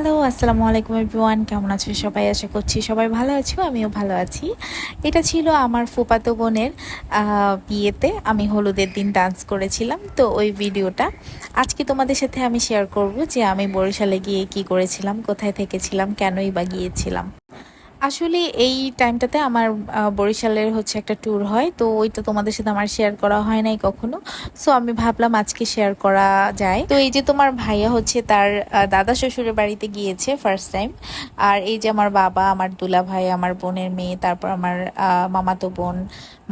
Hello আসসালামু আলাইকুম everyone কেমন আছো সবাই? আশা করছি সবাই ভালো আছো, আমিও ভালো আছি। এটা ছিল আমার ফুপাতো বোনের বিয়েতে আমি হলুদের দিন ডান্স করেছিলাম। তো ওই ভিডিওটা আজকে তোমাদের সাথে আমি শেয়ার করব যে আমি বরিশালে গিয়ে কি করেছিলাম, কোথায় থেকেছিলাম, কেনই বা গিয়েছিলাম। আসলে এই টাইমটাতে আমার বরিশালের হচ্ছে একটা ট্যুর হয়। তো ওইটা তোমাদের সাথে আমার শেয়ার করা হয় নাই কখনো। সো আমি ভাবলাম আজকে শেয়ার করা যায়। তো এই যে তোমার ভাইয়া হচ্ছে তার দাদা শ্বশুরের বাড়িতে গিয়েছে ফার্স্ট টাইম আর এই যে আমার বাবা, আমার দুলা ভাই আমার বোনের মেয়ে, তারপর আমার মামাতো বোন,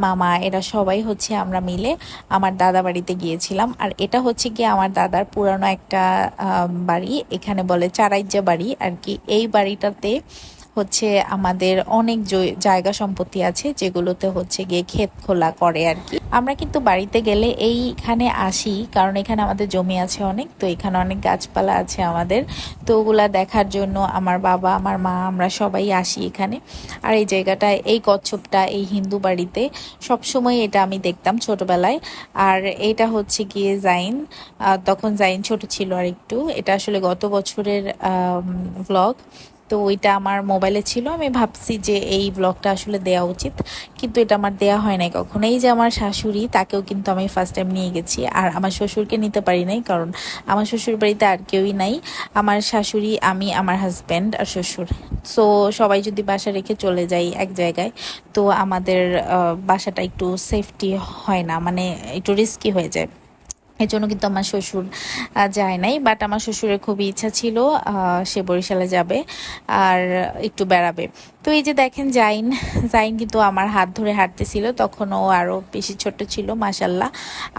মামা, এরা সবাই হচ্ছে আমরা মিলে আমার দাদা বাড়িতে গিয়েছিলাম। আর এটা হচ্ছে গিয়ে আমার দাদার পুরানো একটা বাড়ি। এখানে বলে চারাইজা বাড়ি আর কি। এই বাড়িটাতে হচ্ছে আমাদের অনেক জয়- জায়গা সম্পত্তি আছে যেগুলোতে হচ্ছে গিয়ে ক্ষেত খোলা করে আর কি। আমরা কিন্তু বাড়িতে গেলে এইখানে আসি, কারণ এখানে আমাদের জমি আছে অনেক, তো এখানে অনেক গাছপালা আছে আমাদের। তো ওগুলা দেখার জন্য আমার বাবা, আমার মা, আমরা সবাই আসি এখানে। আর এই জায়গাটায় এই কচ্ছপটা, এই হিন্দু বাড়িতে সবসময় এটা আমি দেখতাম ছোটবেলায়। আর এটা হচ্ছে গিয়ে জাইন তখন জাইন ছোট ছিল আর একটু এটা আসলে গত বছরের ভ্লগ তো ওইটা আমার মোবাইলে ছিল। আমি ভাবছি যে এই ব্লগটা আসলে দেওয়া উচিত। কিন্তু এটা আমার দেয়া হয় নাই কখনো। এই যে আমার শাশুড়ি, তাকেও কিন্তু আমি ফার্স্ট টাইম নিয়ে গেছি। আর আমার শ্বশুরকে নিতে পারি নাই, কারণ আমার শ্বশুর বাড়িতে আর কেউই নাই। আমার শাশুড়ি, আমি, আমার হাজব্যান্ড আর শ্বশুর। সো সবাই যদি বাসা রেখে চলে যাই এক জায়গায়, তো আমাদের বাসাটা একটু সেফটি হয় না। মানে একটু রিস্কি হয়ে যায়। এর জন্য কিন্তু আমার শ্বশুর যায় নাই বাট আমার শ্বশুরের খুবই ইচ্ছা ছিল সে বরিশালে যাবে আর একটু বেড়াবে। তো এই যে দেখেন জাইন জাইন কিন্তু আমার হাত ধরে হাঁটতেছিল তখন ও আরও বেশি ছোট ছিল মাসাল্লাহ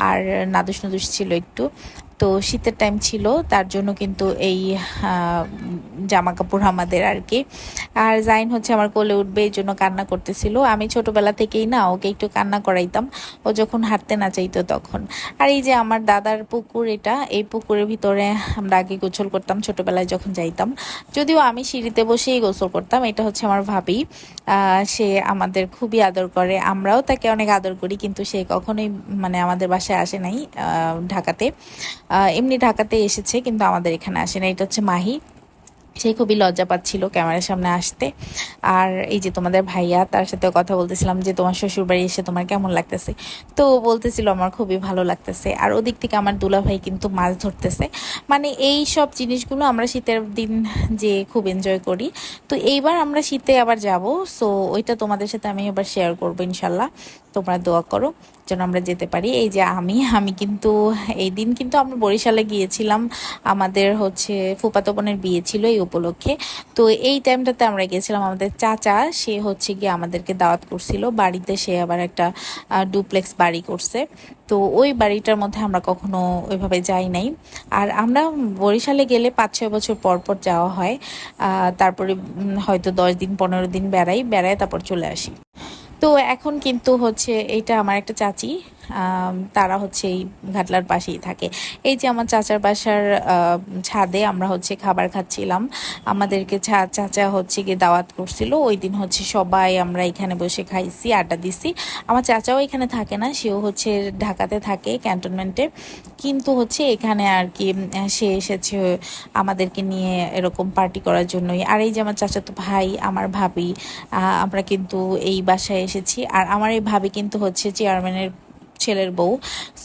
আর নাদুস নাদুস ছিল একটু। তো শীতের টাইম ছিল, তার জন্য কিন্তু এই জামা কাপড় আমাদের আর কি। আর জাইন হচ্ছে আমার কোলে উঠবে, এই জন্য কান্না করতেছিল। আমি ছোটবেলা থেকেই না, ওকে একটু কান্না করাইতাম। ও যখন হাঁটতে না চাইতো তখন। আর এই যে আমার দাদার পুকুর এটা, এই পুকুরের ভিতরে আমরা আগে গোসল করতাম, ছোটবেলায় যখন যাইতাম। যদিও আমি সিঁড়িতে বসেই গোসল করতাম, এটা হচ্ছে আমার ভাবি। সে আমাদের খুবই আদর করে, আমরাও তাকে অনেক আদর করি, কিন্তু সে কখনোই মানে আমাদের বাসায় আসে নাই ঢাকাতে। এমনি ঢাকাতে এসেছে কিন্তু আমাদের এখানে আসে না। এটা হচ্ছে মাহি। সে খুবই লজ্জা পাচ্ছিল ক্যামেরার সামনে আসতে। আর এই যে তোমাদের ভাইয়া, তার সাথে কথা বলতেছিলাম যে তোমার শ্বশুর বাড়ি এসে তোমার কেমন লাগতেছে? তো বলতেছিল আমার খুবই ভালো লাগতেছে। আর ওদিক থেকে আমার দুলা ভাই কিন্তু মাছ ধরতেছে। মানে এই সব জিনিসগুলো আমরা শীতের দিন যে খুব এনজয় করি। তো এইবার আমরা শীতে আবার যাব। সো ওইটা তোমাদের সাথে আমি এবার শেয়ার করব ইনশাল্লাহ। তোমরা দোয়া করো যেন আমরা যেতে পারি। এই যে আমি আমি কিন্তু এই দিন কিন্তু আমরা বরিশালে গিয়েছিলাম। আমাদের হচ্ছে ফুপাতো বোনের বিয়ে ছিল, এই উপলক্ষে। তো এই টাইমটাতে আমরা গিয়েছিলাম আমাদের চাচা, সে হচ্ছে গিয়ে আমাদেরকে দাওয়াত করছিল। বাড়িতে সে আবার একটা ডুপ্লেক্স বাড়ি করছে। তো ওই বাড়িটার মধ্যে আমরা কখনো ওইভাবে যাই নাই। আর আমরা বরিশালে গেলে পাঁচ, ছয় বছর পর পর যাওয়া হয়। তারপরে হয়তো দশ দিন, পনেরো দিন বেড়াই বেড়াই তারপর চলে আসি। তো এখন কিন্তু হচ্ছে এটা আমার একটা চাচি। তারা হচ্ছে এই ঘাটলার পাশেই থাকে। এই যে আমার চাচার বাসার ছাদে আমরা হচ্ছে খাবার খাচ্ছিলাম। আমাদেরকে চাচা হচ্ছে গিয়ে দাওয়াত করছিল। ওই দিন হচ্ছে সবাই আমরা এখানে বসে খাইছি, আড্ডা দিছি। আমার চাচাও এখানে থাকে না, সেও হচ্ছে ঢাকাতে থাকে ক্যান্টনমেন্টে। কিন্তু হচ্ছে এখানে আর কি সে এসেছে আমাদেরকে নিয়ে এরকম পার্টি করার জন্যই। আর এই যে আমার চাচাতো ভাই, আমার ভাবি আমরা কিন্তু এই বাসায় এসেছি। আর আমার এই ভাবি কিন্তু হচ্ছে চেয়ারম্যানের ছেলের বউ।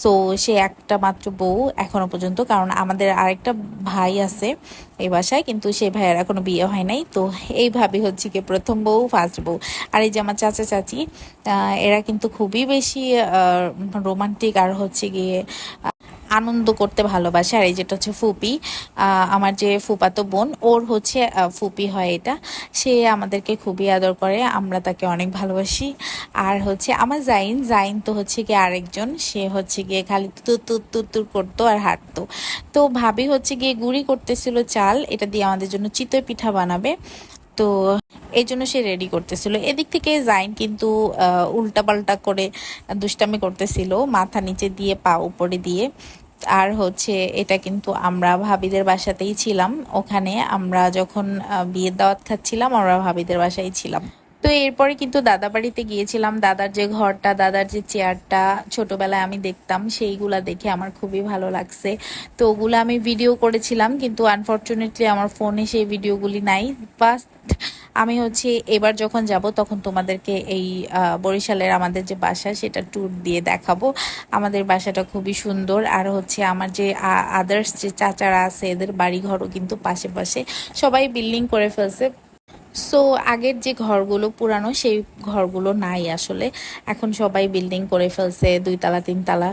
সো সে একটা মাত্র বউ এখনও পর্যন্ত। কারণ আমাদের আরেকটা ভাই আছে এই বাসায়, কিন্তু সেই ভাইয়ের এখনও বিয়ে হয় নাই। তো এইভাবে হচ্ছে কি প্রথম বউ ফার্স্ট বউ। আর এই যে আমার চাচা চাচি এরা কিন্তু খুবই বেশি রোমান্টিক আর হচ্ছে গিয়ে আনন্দ করতে ভালোবাসে। আর এই যেটা হচ্ছে ফুপি আমার যে ফুপাতো বোন, ওর হচ্ছে ফুপি হয় এটা। সে আমাদেরকে খুবই আদর করে, আমরা তাকে অনেক ভালোবাসি। আর হচ্ছে আমার জাইন জাইন তো হচ্ছে গিয়ে আরেকজন, সে হচ্ছে গিয়ে খালি তুর তুর তুর করতো আর হাঁটতো। তো ভাবি হচ্ছে গিয়ে গুড়ি করতেছিল চাল, এটা দিয়ে আমাদের জন্য চিতই পিঠা বানাবে। তো এই জন্য সে রেডি করতেছিল। এদিক থেকে জাইন কিন্তু উল্টা পাল্টা করে দুষ্টামি করতেছিল, মাথা নিচে দিয়ে, পা উপরে দিয়ে। আর হচ্ছে এটা কিন্তু আমরা ভাবিদের বাসাতেই ছিলাম। ওখানে আমরা যখন বিয়ের দাওয়াত খাচ্ছিলাম, আমরা ভাবিদের বাসায় ছিলাম। তো এরপরে কিন্তু দাদা বাড়িতে গিয়েছিলাম। দাদার যে ঘরটা, দাদার যে চেয়ারটা ছোটবেলায় আমি দেখতাম, সেইগুলা দেখে আমার খুবই ভালো লাগছে। তো ওগুলো আমি ভিডিও করেছিলাম, কিন্তু আনফর্চুনেটলি আমার ফোনে সেই ভিডিওগুলি নাই। ফার্স্ট আমি হচ্ছে এবার যখন যাব, তখন তোমাদেরকে এই বরিশালের আমাদের যে বাসা, সেটা ট্যুর দিয়ে দেখাবো। আমাদের বাসাটা খুবই সুন্দর। আর হচ্ছে আমার যে আদার্স যে চাচারা আছে, এদের বাড়িঘরও কিন্তু পাশে পাশে। সবাই বিল্ডিং করে ফেলছে। সো আগের যে ঘরগুলো পুরানো, সেই ঘরগুলো নাই আসলে। এখন সবাই বিল্ডিং করে ফেলছে দুই তালা তিন তালা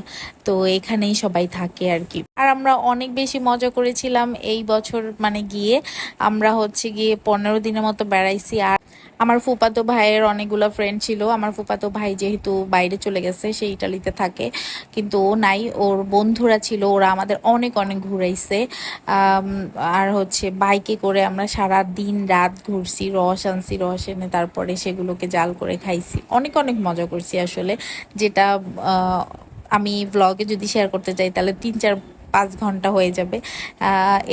তো এখানেই সবাই থাকে আর কি। আর আমরা অনেক বেশি মজা করেছিলাম এই বছর মানে গিয়ে। আমরা হচ্ছে গিয়ে পনেরো দিনের মতো বেড়াইছি আর আমার ফুপাতো ভাইয়ের অনেকগুলো ফ্রেন্ড ছিল। আমার ফুপাতো ভাই যেহেতু বাইরে চলে গেছে, সে ইটালিতে থাকে। কিন্তু ও নাই, ওর বন্ধুরা ছিল, ওরা আমাদের অনেক অনেক ঘুরাইছে। আর হচ্ছে বাইকে করে আমরা সারা দিন রাত ঘুরছি, রস আনছি, রস এনে তারপরে সেগুলোকে জাল করে খাইছি। অনেক অনেক মজা করছি আসলে। যেটা আমি ব্লগে যদি শেয়ার করতে চাই, তাহলে তিন চার পাঁচ ঘণ্টা হয়ে যাবে।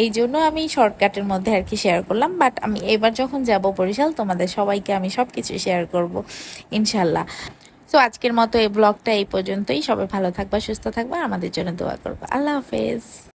এই জন্য আমি শর্টকাটের মধ্যে আর কি শেয়ার করলাম। বাট আমি এবার যখন যাব বরিশাল, তোমাদের সবাইকে আমি সব কিছু শেয়ার করব, ইনশাল্লাহ। সো আজকের মতো এই ব্লগটা এই পর্যন্তই। সবাই ভালো থাকবা, সুস্থ থাকবা। আমাদের জন্য দোয়া করবা। আল্লাহ হাফেজ।